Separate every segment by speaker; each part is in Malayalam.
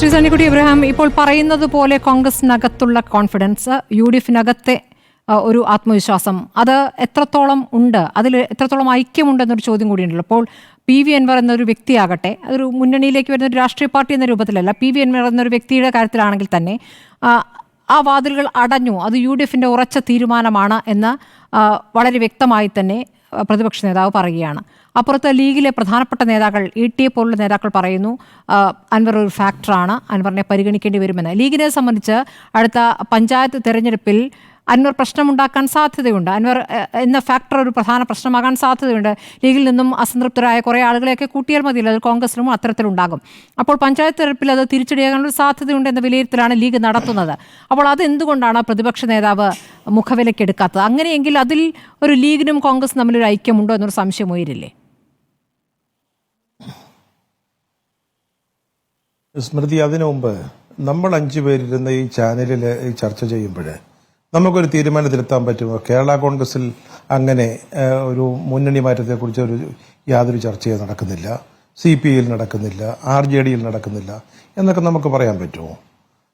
Speaker 1: ശ്രീ സണ്ണിക്കുട്ടി എബ്രഹാം ഇപ്പോൾ പറയുന്നത് പോലെ കോൺഗ്രസിനകത്തുള്ള കോൺഫിഡൻസ് യു ഡി എഫിനകത്തെ ഒരു ആത്മവിശ്വാസം അത് എത്രത്തോളം ഉണ്ട് അതിൽ എത്രത്തോളം ഐക്യമുണ്ടെന്നൊരു ചോദ്യം കൂടിയുണ്ടല്ലോ. അപ്പോൾ പി വി അൻവർ എന്നൊരു വ്യക്തിയാകട്ടെ അതൊരു മുന്നണിയിലേക്ക് വരുന്ന ഒരു രാഷ്ട്രീയ പാർട്ടി എന്ന രൂപത്തിലല്ല പി വി അൻവർ എന്നൊരു വ്യക്തിയുടെ കാര്യത്തിലാണെങ്കിൽ തന്നെ ആ, വാതിലുകൾ അടഞ്ഞു. അത് യു ഡി എഫിന്റെ ഉറച്ച തീരുമാനമാണ് എന്ന് വളരെ വ്യക്തമായി തന്നെ പ്രതിപക്ഷ നേതാവ് പറയുകയാണ്. അപ്പുറത്ത് ലീഗിലെ പ്രധാനപ്പെട്ട നേതാക്കൾ ഇ ടി എ പോലുള്ള നേതാക്കൾ പറയുന്നു അൻവർ ഒരു ഫാക്ടറാണ് അൻവറിനെ പരിഗണിക്കേണ്ടി വരുമെന്ന്. ലീഗിനെ സംബന്ധിച്ച് അടുത്ത പഞ്ചായത്ത് തെരഞ്ഞെടുപ്പിൽ അൻവർ പ്രശ്നമുണ്ടാക്കാൻ സാധ്യതയുണ്ട്. അൻവർ എന്ന ഫാക്ടർ ഒരു പ്രധാന പ്രശ്നമാകാൻ സാധ്യതയുണ്ട്. ലീഗിൽ നിന്നും അസംതൃപ്തരായ കുറേ ആളുകളെയൊക്കെ കൂട്ടിയാൽ മതിയല്ലോ അത് കോൺഗ്രസിലും അത്തരത്തിലുണ്ടാകും. അപ്പോൾ പഞ്ചായത്ത് തെരഞ്ഞെടുപ്പിൽ അത് തിരിച്ചടിയാകാനുള്ള സാധ്യതയുണ്ട് എന്ന വിലയിരുത്തലാണ് ലീഗ് നടത്തുന്നത്. അപ്പോൾ അത് എന്തുകൊണ്ടാണ് പ്രതിപക്ഷ നേതാവ് മുഖവിലക്കെടുക്കാത്തത് അങ്ങനെയെങ്കിൽ അതിൽ ഒരു ലീഗിനും കോൺഗ്രസും തമ്മിലൊരു ഐക്യമുണ്ടോ എന്നൊരു സംശയം ഉയരില്ലേ?
Speaker 2: സ്മൃതി അതിനു മുമ്പ് നമ്മൾ അഞ്ചു പേരിരുന്ന ഈ ചാനലിൽ ചർച്ച ചെയ്യുമ്പോൾ നമുക്കൊരു തീരുമാനത്തിലെത്താൻ പറ്റുമോ? കേരള കോൺഗ്രസിൽ അങ്ങനെ ഒരു മുന്നണി മാറ്റത്തെക്കുറിച്ച് ഒരു യാതൊരു ചർച്ചയും നടക്കുന്നില്ല. സി പി ഐയിൽ നടക്കുന്നില്ല ആർ ജെ ഡിയിൽ നടക്കുന്നില്ല എന്നൊക്കെ നമുക്ക് പറയാൻ പറ്റുമോ?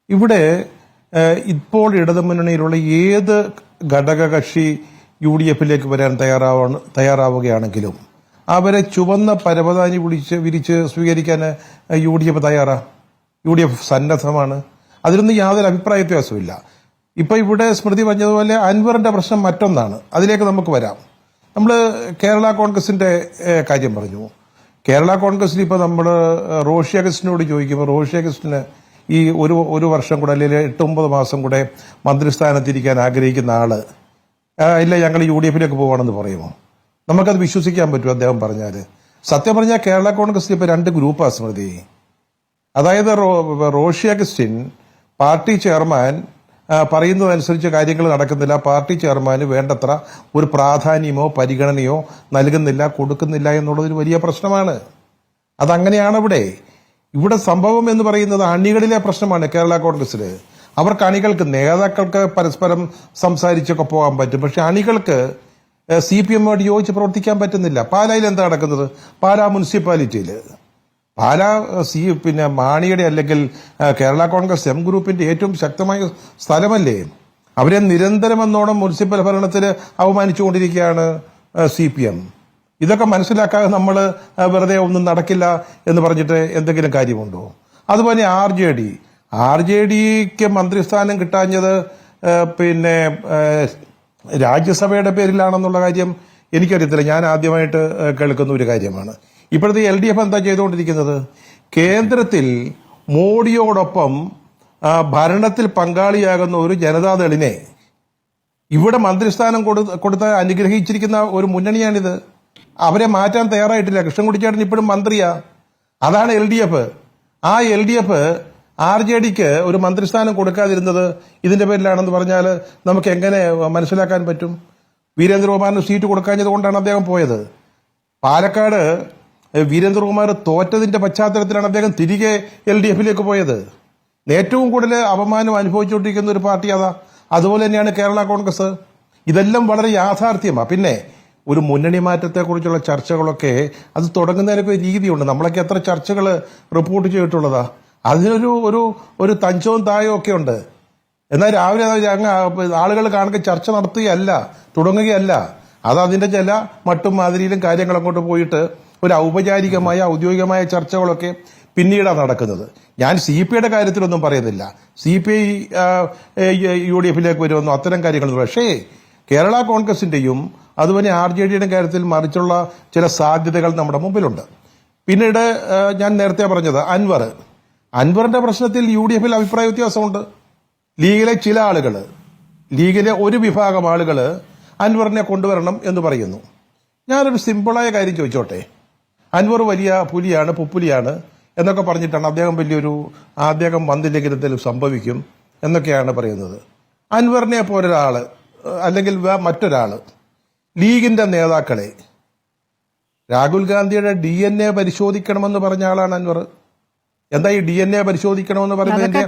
Speaker 2: ഇവിടെ ഇപ്പോൾ ഇടതുമുന്നണിയിലുള്ള ഏത് ഘടകകക്ഷി യു ഡി എഫിലേക്ക് വരാൻ തയ്യാറാവ തയ്യാറാവുകയാണെങ്കിലും അവരെ ചുവന്ന പരവതാനി വിളിച്ച് വിരിച്ച് സ്വീകരിക്കാൻ യു ഡി എഫ് തയ്യാറാ? യു ഡി എഫ് സന്നദ്ധമാണ്. അതിലൊന്നും യാതൊരു അഭിപ്രായ വ്യത്യാസമില്ല ഇപ്പൊ ഇവിടെ സ്മൃതി പറഞ്ഞതുപോലെ അൻവറിന്റെ പ്രശ്നം മറ്റൊന്നാണ്. അതിലേക്ക് നമുക്ക് വരാം. നമ്മൾ കേരള കോൺഗ്രസിന്റെ കാര്യം പറഞ്ഞു. കേരള കോൺഗ്രസിൽ ഇപ്പൊ നമ്മൾ റോഷി അഗസ്റ്റിനോട് ചോദിക്കുമ്പോൾ റോഷി അഗസ്റ്റിന് ഈ ഒരു ഒരു വർഷം കൂടെ അല്ലെങ്കിൽ എട്ട് ഒമ്പത് മാസം കൂടെ മന്ത്രിസ്ഥാനത്തിരിക്കാൻ ആഗ്രഹിക്കുന്ന ആൾ ഇല്ല ഞങ്ങൾ യു ഡി എഫിലേക്ക് പോകണമെന്ന് പറയുമോ? നമുക്കത് വിശ്വസിക്കാൻ പറ്റും അദ്ദേഹം പറഞ്ഞാൽ സത്യം പറഞ്ഞാൽ കേരള കോൺഗ്രസിൽ ഇപ്പൊ രണ്ട് ഗ്രൂപ്പാണ് സ്മൃതി. അതായത് റോഷി അഗസ്റ്റിൻ പാർട്ടി ചെയർമാൻ പറയുന്നതനുസരിച്ച് കാര്യങ്ങൾ നടക്കുന്നില്ല. പാർട്ടി ചെയർമാന് വേണ്ടത്ര ഒരു പ്രാധാന്യമോ പരിഗണനയോ നൽകുന്നില്ല കൊടുക്കുന്നില്ല എന്നുള്ളതൊരു വലിയ പ്രശ്നമാണ്. അതങ്ങനെയാണ് ഇവിടെ. ഇവിടെ സംഭവം എന്ന് പറയുന്നത് അണികളിലെ പ്രശ്നമാണ് കേരള കോൺഗ്രസിൽ അവർക്ക് അണികൾക്ക് നേതാക്കൾക്ക് പരസ്പരം സംസാരിച്ചൊക്കെ പോകാൻ പറ്റും. പക്ഷെ അണികൾക്ക് സി പി എമ്മോട് യോജിച്ച് പ്രവർത്തിക്കാൻ പറ്റുന്നില്ല. പാലായിൽ എന്താ നടക്കുന്നത്? പാലാ മുനിസിപ്പാലിറ്റിയിൽ പാലാ സി പിന്നെ മാണിയുടെ അല്ലെങ്കിൽ കേരള കോൺഗ്രസ് എം ഗ്രൂപ്പിന്റെ ഏറ്റവും ശക്തമായ സ്ഥലമല്ലേ? അവരെ നിരന്തരം എന്നോണം മുനിസിപ്പൽ ഭരണത്തിൽ അവമാനിച്ചുകൊണ്ടിരിക്കുകയാണ് സി പി എം. ഇതൊക്കെ മനസ്സിലാക്കാതെ നമ്മൾ വെറുതെ ഒന്നും നടക്കില്ല എന്ന് പറഞ്ഞിട്ട് എന്തെങ്കിലും കാര്യമുണ്ടോ? അതുപോലെ R J D. R J ഡിക്ക് മന്ത്രിസ്ഥാനം കിട്ടാഞ്ഞത് പിന്നെ രാജ്യസഭയുടെ പേരിലാണെന്നുള്ള കാര്യം എനിക്കറിയത്തില്ല. ഞാൻ ആദ്യമായിട്ട് കേൾക്കുന്ന ഒരു കാര്യമാണ്. ഇപ്പോഴത്തെ എൽ ഡി എഫ് എന്താ ചെയ്തുകൊണ്ടിരിക്കുന്നത്? കേന്ദ്രത്തിൽ മോഡിയോടൊപ്പം ഭരണത്തിൽ പങ്കാളിയാകുന്ന ഒരു ജനതാദളിനെ ഇവിടെ മന്ത്രിസ്ഥാനം കൊടു കൊടുത്ത് അനുഗ്രഹിച്ചിരിക്കുന്ന ഒരു മുന്നണിയാണിത്. അവരെ മാറ്റാൻ തയ്യാറായിട്ടില്ല. കൃഷ്ണൻകുട്ടിച്ചേട്ടൻ ഇപ്പോഴും മന്ത്രിയാ. അതാണ് എൽ ഡി എഫ്. ആ L D F R J ഡിക്ക് ഒരു മന്ത്രിസ്ഥാനം കൊടുക്കാതിരുന്നത് ഇതിന്റെ പേരിലാണെന്ന് പറഞ്ഞാൽ നമുക്ക് എങ്ങനെ മനസ്സിലാക്കാൻ പറ്റും? വീരേന്ദ്രകുമാറിന് സീറ്റ് കൊടുക്കാഞ്ഞത് കൊണ്ടാണ് അദ്ദേഹം പോയത്. പാലക്കാട് വീരേന്ദ്രകുമാർ തോറ്റതിന്റെ പശ്ചാത്തലത്തിലാണ് അദ്ദേഹം തിരികെ എൽ ഡി എഫിലേക്ക് പോയത്. ഏറ്റവും കൂടുതൽ അപമാനം അനുഭവിച്ചുകൊണ്ടിരിക്കുന്ന ഒരു പാർട്ടി അതാ. അതുപോലെ തന്നെയാണ് കേരള കോൺഗ്രസ്. ഇതെല്ലാം വളരെ യാഥാർത്ഥ്യമാണ് പിന്നെ ഒരു മുന്നണി മാറ്റത്തെക്കുറിച്ചുള്ള ചർച്ചകളൊക്കെ അത് തുടങ്ങുന്നതിനൊക്കെ ഒരു രീതിയുണ്ട്. നമ്മളൊക്കെ എത്ര ചർച്ചകൾ റിപ്പോർട്ട് ചെയ്തിട്ടുള്ളതാ. അതിനൊരു ഒരു ഒരു തഞ്ചവും തായവും ഒക്കെ ഉണ്ട്. എന്നാൽ രാവിലെ അങ്ങ് ആളുകൾ കാണുക ചർച്ച നടത്തുകയല്ല തുടങ്ങുകയല്ല. അത് അതിന്റെ ചില മട്ടും മാതിരിയിലും കാര്യങ്ങൾ അങ്ങോട്ട് പോയിട്ട് ഒരു ഔപചാരികമായ ഔദ്യോഗികമായ ചർച്ചകളൊക്കെ പിന്നീടാണ് നടക്കുന്നത്. ഞാൻ സി പി ഐയുടെ കാര്യത്തിലൊന്നും പറയുന്നില്ല. C P I U D എഫിലേക്ക് വരുമെന്നോ അത്തരം കാര്യങ്ങളൊന്നും പക്ഷേ കേരള കോൺഗ്രസിന്റെയും അതുപോലെ ആർ ജെ ഡിയുടെ കാര്യത്തിൽ മറിച്ചുള്ള ചില സാധ്യതകൾ നമ്മുടെ മുമ്പിലുണ്ട്. പിന്നീട് ഞാൻ നേരത്തെ പറഞ്ഞത് അൻവർ. അൻവറിന്റെ പ്രശ്നത്തിൽ യു ഡി എഫിൽ അഭിപ്രായ വ്യത്യാസമുണ്ട്. ലീഗിലെ ചില ആളുകൾ ലീഗിലെ ഒരു വിഭാഗം ആളുകൾ അൻവറിനെ കൊണ്ടുവരണം എന്ന് പറയുന്നു. ഞാനൊരു സിമ്പിളായ കാര്യം ചോദിച്ചോട്ടെ? അൻവർ വലിയ പുലിയാണ് പുപ്പുലിയാണ് എന്നൊക്കെ പറഞ്ഞിട്ടാണ് അദ്ദേഹം വലിയൊരു അദ്ദേഹം വന്നില്ലെങ്കിൽ എന്തെങ്കിലും സംഭവിക്കും എന്നൊക്കെയാണ് പറയുന്നത്. അൻവറിനെ പോലൊരാൾ അല്ലെങ്കിൽ മറ്റൊരാൾ മറ്റൊരാൾ ലീഗിന്റെ നേതാക്കളെ രാഹുൽ ഗാന്ധിയുടെ ഡി എൻ എ പരിശോധിക്കണമെന്ന് പറഞ്ഞ ആളാണ് അൻവർ. എന്താ ഈ ഡി എൻ എ പരിശോധിക്കണമെന്ന് പറയുന്നതിന്റെ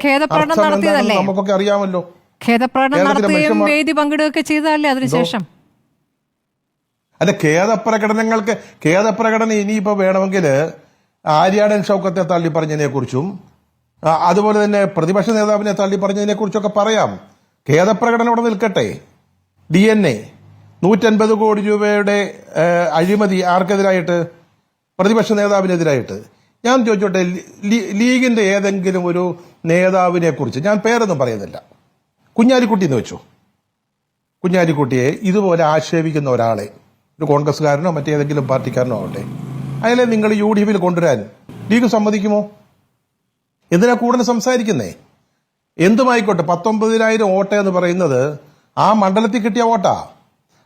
Speaker 1: നടത്തിയതല്ലേ?
Speaker 2: നമുക്കൊക്കെ അറിയാമല്ലോ.
Speaker 1: വേദി പങ്കിടുകയൊക്കെ ചെയ്തതല്ലേ അതിനുശേഷം?
Speaker 2: അല്ല ഖേദപ്രകടനങ്ങൾക്ക് ഖേദപ്രകടനം ഇനിയിപ്പോൾ വേണമെങ്കിൽ ആര്യാടൻ ഷൗക്കത്തെ തള്ളി പറഞ്ഞതിനെ കുറിച്ചും അതുപോലെ തന്നെ പ്രതിപക്ഷ നേതാവിനെ തള്ളി പറഞ്ഞതിനെ കുറിച്ചൊക്കെ പറയാം. ഖേദപ്രകടനം ഇവിടെ നിൽക്കട്ടെ. ഡി എൻ എ നൂറ്റൻപത് കോടി രൂപയുടെ അഴിമതി ആർക്കെതിരായിട്ട്? പ്രതിപക്ഷ നേതാവിനെതിരായിട്ട്. ഞാൻ ചോദിച്ചോട്ടെ ലീഗിന്റെ ഏതെങ്കിലും ഒരു നേതാവിനെ കുറിച്ച് ഞാൻ പേരൊന്നും പറയുന്നില്ല. കുഞ്ഞാലിക്കുട്ടി എന്ന് വെച്ചു. കുഞ്ഞാലിക്കുട്ടിയെ ഇതുപോലെ ആക്ഷേപിക്കുന്ന ഒരാളെ ഒരു കോൺഗ്രസ്സുകാരനോ മറ്റേതെങ്കിലും പാർട്ടിക്കാരനോ ആവട്ടെ. അയാളെ നിങ്ങൾ യു ഡി എഫിൽ കൊണ്ടുവരാൻ. ലീഗ് സമ്മതിക്കുമോ? എന്തിനാ കൂടുതൽ സംസാരിക്കുന്നേ? എന്തുമായിക്കോട്ടെ പത്തൊമ്പതിനായിരം വോട്ട് എന്ന് പറയുന്നത് ആ മണ്ഡലത്തിൽ കിട്ടിയ വോട്ടാ.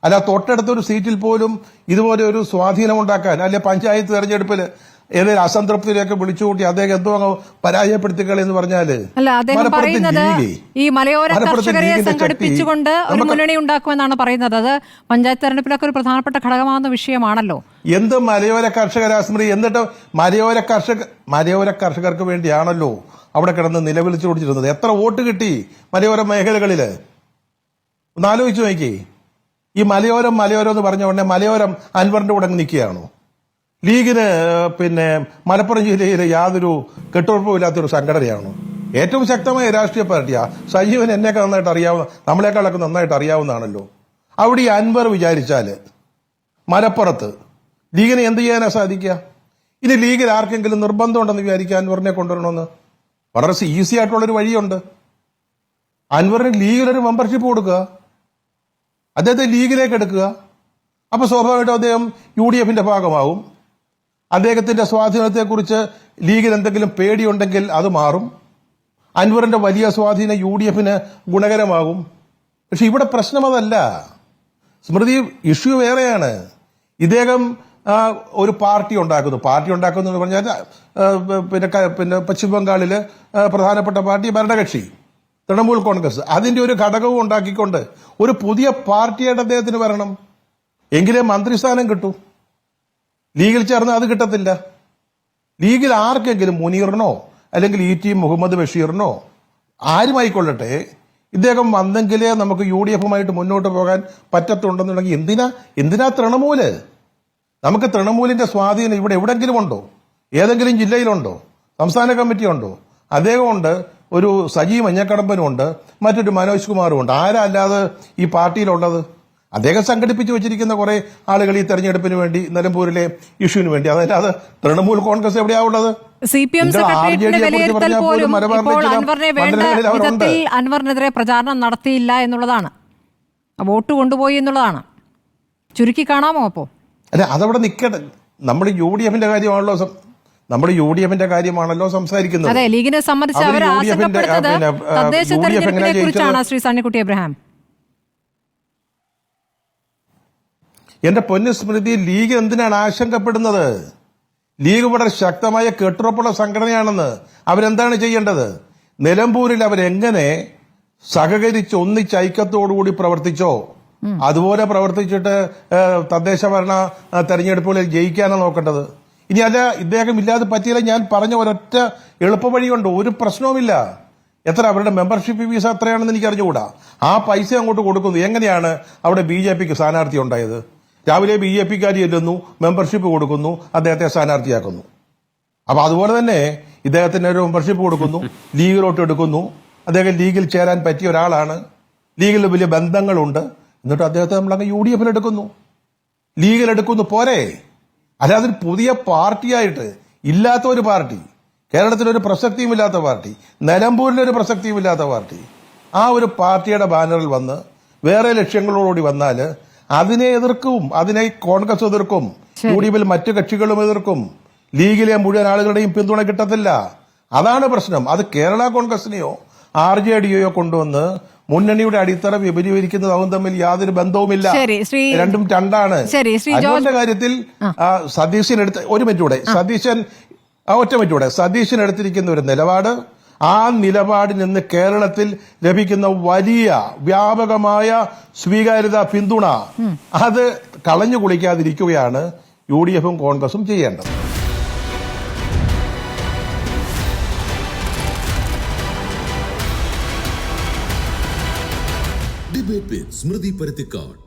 Speaker 2: അല്ല തൊട്ടടുത്ത ഒരു സീറ്റിൽ പോലും ഇതുപോലെ ഒരു സ്വാധീനം ഉണ്ടാക്കാൻ അല്ലെ പഞ്ചായത്ത് തെരഞ്ഞെടുപ്പിൽ ഏതെങ്കിലും അസംതൃപ്തിയിലേക്ക് വിളിച്ചുകൂട്ടി അദ്ദേഹം എന്തോ അങ്ങ് പരാജയപ്പെടുത്തിക്കളി എന്ന് പറഞ്ഞാൽ?
Speaker 1: അല്ല അദ്ദേഹം പറയുന്നത് ഈ മലയോര കർഷകരെ സംഘടിപ്പിച്ചുകൊണ്ട് ഒരു മുന്നണി ഉണ്ടാക്കുമെന്നാണ് പറയുന്നത്. അത് പഞ്ചായത്ത് തെരഞ്ഞെടുപ്പിലൊക്കെ ഒരു പ്രധാനപ്പെട്ട ഘടകമാകുന്ന വിഷയമാണല്ലോ.
Speaker 2: എന്ത് മലയോര കർഷകരാ സ്മൃതി എന്നിട്ട് മലയോര കർഷക മലയോര കർഷകർക്ക് വേണ്ടിയാണല്ലോ അവിടെ കിടന്ന് നിലവിളിച്ചു കൊടുത്തിരുന്നത് എത്ര വോട്ട് കിട്ടി മലയോര മേഖലകളിൽ? ഒന്ന് ആലോചിച്ചു നോക്കി ഈ മലയോരം മലയോരം എന്ന് പറഞ്ഞ ഉടനെ മലയോരം അൻവറിന്റെ കൂടെ നിൽക്കുകയാണോ? ലീഗിന് പിന്നെ മലപ്പുറം ജില്ലയിലെ യാതൊരു കെട്ടുറപ്പുമില്ലാത്തൊരു സംഘടനയാണ്? ഏറ്റവും ശക്തമായ രാഷ്ട്രീയ പാർട്ടിയാ. സജീവൻ എന്നെയൊക്കെ നന്നായിട്ട് അറിയാവുന്ന നമ്മളെക്കാളൊക്കെ നന്നായിട്ട് അറിയാവുന്നതാണല്ലോ. അവിടെ ഈ അൻവർ വിചാരിച്ചാൽ മലപ്പുറത്ത് ലീഗിന് എന്ത് ചെയ്യാനാ സാധിക്കുക? ഇനി ലീഗിൽ ആർക്കെങ്കിലും നിർബന്ധമുണ്ടെന്ന് വിചാരിക്കുക അൻവറിനെ കൊണ്ടുവരണമെന്ന്? വളരെ ഈസി ആയിട്ടുള്ളൊരു വഴിയുണ്ട്. അൻവറിന് ലീഗിലൊരു മെമ്പർഷിപ്പ് കൊടുക്കുക. അദ്ദേഹത്തെ ലീഗിലേക്ക് എടുക്കുക. അപ്പോൾ സ്വാഭാവികമായിട്ടും അദ്ദേഹം യു ഡി എഫിന്റെ ഭാഗമാവും. അദ്ദേഹത്തിന്റെ സ്വാധീനത്തെക്കുറിച്ച് ലീഗിൽ എന്തെങ്കിലും പേടിയുണ്ടെങ്കിൽ അത് മാറും. അൻവറിന്റെ വലിയ സ്വാധീനം യു ഡി എഫിന് ഗുണകരമാകും. പക്ഷെ ഇവിടെ പ്രശ്നം അതല്ല. സ്മൃതി ഇഷ്യൂ വേറെയാണ്. ഇദ്ദേഹം ഒരു പാർട്ടി ഉണ്ടാക്കുന്നു. പാർട്ടി ഉണ്ടാക്കുന്നു എന്ന് പറഞ്ഞാൽ പിന്നെ പിന്നെ പശ്ചിമ ബംഗാളിൽ പ്രധാനപ്പെട്ട പാർട്ടി ഭരണകക്ഷി തൃണമൂൽ കോൺഗ്രസ്. അതിന്റെ ഒരു ഘടകവും ഉണ്ടാക്കിക്കൊണ്ട് ഒരു പുതിയ പാർട്ടിയായിട്ട് അദ്ദേഹത്തിന് വരണം. എങ്കിലേ മന്ത്രിസ്ഥാനം കിട്ടൂ. ലീഗിൽ ചേർന്ന് അത് കിട്ടത്തില്ല. ലീഗിൽ ആർക്കെങ്കിലും മുനീറിനോ അല്ലെങ്കിൽ ഇ ടി മുഹമ്മദ് ബഷീറിനോ ആരുമായിക്കൊള്ളട്ടെ? ഇദ്ദേഹം വന്നെങ്കിലേ നമുക്ക് യു ഡി എഫുമായിട്ട് മുന്നോട്ട് പോകാൻ പറ്റത്തുണ്ടെന്നുണ്ടെങ്കിൽ എന്തിനാ? എന്തിനാ തൃണമൂൽ? നമുക്ക് തൃണമൂലിന്റെ സ്വാധീനം ഇവിടെ എവിടെങ്കിലും ഉണ്ടോ? ഏതെങ്കിലും ജില്ലയിലുണ്ടോ? സംസ്ഥാന കമ്മിറ്റി ഉണ്ടോ? അദ്ദേഹമുണ്ട് ഒരു സജീവ് മഞ്ഞക്കടമ്പനും ഉണ്ട് മറ്റൊരു മനോജ് കുമാറും ഉണ്ട് ആരല്ലാതെ ഈ പാർട്ടിയിലുള്ളത്? അദ്ദേഹം സംഘടിപ്പിച്ചു വെച്ചിരിക്കുന്ന കുറെ ആളുകൾ ഈ തെരഞ്ഞെടുപ്പിന് വേണ്ടി നിലമ്പൂരിലെ ഇഷ്യൂവിന് വേണ്ടി. അതല്ലാതെ തൃണമൂൽ കോൺഗ്രസ് എവിടെയാ ഉള്ളത്?
Speaker 1: സി പി എം
Speaker 2: നിങ്ങൾ
Speaker 1: സെക്രട്ടേറിയറ്റിന്റെ
Speaker 2: RJD യെ കുറിച്ച് പോലും
Speaker 1: പോലും ഇപ്പോൾ അൻവറിനെ വേണ്ട വിധത്തിൽ അൻവറിനെതിരെ പ്രചാരണം നടത്തിയില്ല എന്നുള്ളതാണ്. വോട്ട് കൊണ്ടുപോയി എന്നുള്ളതാണ്. ചുരുക്കി കാണാമോ അപ്പോ?
Speaker 2: അല്ല അതവിടെ നിൽക്കട്ടെ നമ്മൾ യു ഡി എഫിന്റെ കാര്യമാണല്ലോ നമ്മൾ യു ഡി എഫിന്റെ കാര്യമാണല്ലോ സംസാരിക്കുന്നത്.
Speaker 1: അതെ ലീഗിനെ സംബന്ധിച്ച് അവർ ആശങ്കപ്പെടുന്നത് തദ്ദേശ തെരഞ്ഞെടുപ്പിനെ കുറിച്ചാണ് ശ്രീ സണ്ണിക്കുട്ടി എബ്രഹാം.
Speaker 2: എന്റെ പൊന്നു സ്മൃതി ലീഗ് എന്തിനാണ് ആശങ്കപ്പെടുന്നത്? ലീഗ് വളരെ ശക്തമായ കെട്ടുറപ്പുള്ള സംഘടനയാണെന്ന് അവരെന്താണ് ചെയ്യേണ്ടത്? നിലമ്പൂരിൽ അവരെങ്ങനെ സഹകരിച്ച് ഒന്നിച്ച് ഐക്യത്തോടുകൂടി പ്രവർത്തിച്ചോ? അതുപോലെ പ്രവർത്തിച്ചിട്ട് തദ്ദേശ ഭരണ തെരഞ്ഞെടുപ്പുകളിൽ ജയിക്കാനാണ് നോക്കേണ്ടത്. ഇനി അല്ല ഇദ്ദേഹം ഇല്ലാതെ പറ്റിയില്ല. ഞാൻ പറഞ്ഞ ഒരൊറ്റ എളുപ്പവഴിയുണ്ട്. ഒരു പ്രശ്നവുമില്ല. എത്ര അവരുടെ മെമ്പർഷിപ്പ് ഫീസ് എത്രയാണെന്ന് എനിക്ക് അറിഞ്ഞുകൂടാ ആ പൈസ അങ്ങോട്ട് കൊടുക്കുന്നു. എങ്ങനെയാണ് അവിടെ ബി ജെ പിക്ക് സ്ഥാനാർത്ഥി ഉണ്ടായത്? രാവിലെ ബി ജെ പിക്കാർ ചെല്ലുന്നു മെമ്പർഷിപ്പ് കൊടുക്കുന്നു അദ്ദേഹത്തെ സ്ഥാനാർത്ഥിയാക്കുന്നു. അപ്പൊ അതുപോലെ തന്നെ ഇദ്ദേഹത്തിന് ഒരു മെമ്പർഷിപ്പ് കൊടുക്കുന്നു ലീഗിലോട്ട് എടുക്കുന്നു. അദ്ദേഹം ലീഗിൽ ചേരാൻ പറ്റിയ ഒരാളാണ്. ലീഗിൽ വലിയ ബന്ധങ്ങളുണ്ട്. എന്നിട്ട് അദ്ദേഹത്തെ നമ്മൾ അങ്ങ് യു ഡി എഫിൽ എടുക്കുന്നു. ലീഗിൽ എടുക്കുന്നു പോരെ. അല്ലാതെ ഒരു പുതിയ പാർട്ടിയായിട്ട് ഇല്ലാത്ത ഒരു പാർട്ടി. കേരളത്തിലൊരു പ്രസക്തിയുമില്ലാത്ത പാർട്ടി. നിലമ്പൂരിലൊരു പ്രസക്തിയുമില്ലാത്ത പാർട്ടി. ആ ഒരു പാർട്ടിയുടെ ബാനറിൽ വന്ന് വേറെ ലക്ഷ്യങ്ങളോടുകൂടി വന്നാൽ അതിനെ എതിർക്കും അതിനെ കോൺഗ്രസ് എതിർക്കും യു ഡി എഫിൽ മറ്റു കക്ഷികളും എതിർക്കും. ലീഗിലെ മുഴുവൻ ആളുകളുടെയും പിന്തുണ കിട്ടത്തില്ല. അതാണ് പ്രശ്നം. അത് കേരള കോൺഗ്രസിനെയോ ആർ ജെ ഡിയോയോ കൊണ്ടുവന്ന് മുന്നണിയുടെ അടിത്തറ വിപുലീകരിക്കുന്നതാവും തമ്മിൽ യാതൊരു ബന്ധവുമില്ല. രണ്ടും രണ്ടാണ്. അൻവറിന്റെ കാര്യത്തിൽ സതീശൻ എടുത്ത് ഒരു മിനിറ്റ് കൂടെ. സതീശൻ ഒറ്റ മിനിറ്റ് കൂടെ. സതീശൻ എടുത്തിരിക്കുന്ന ഒരു നിലപാട് ആ നിലപാടിൽ നിന്ന് കേരളത്തിൽ ലഭിക്കുന്ന വലിയ വ്യാപകമായ സ്വീകാര്യത പിന്തുണ അത് കളഞ്ഞു കുളിക്കാതിരിക്കുകയാണ് യു ഡി എഫും കോൺഗ്രസും ചെയ്യേണ്ടത്.
Speaker 3: ഡിബേറ്റ് സ്മൃതി പരുത്തിക്കാട്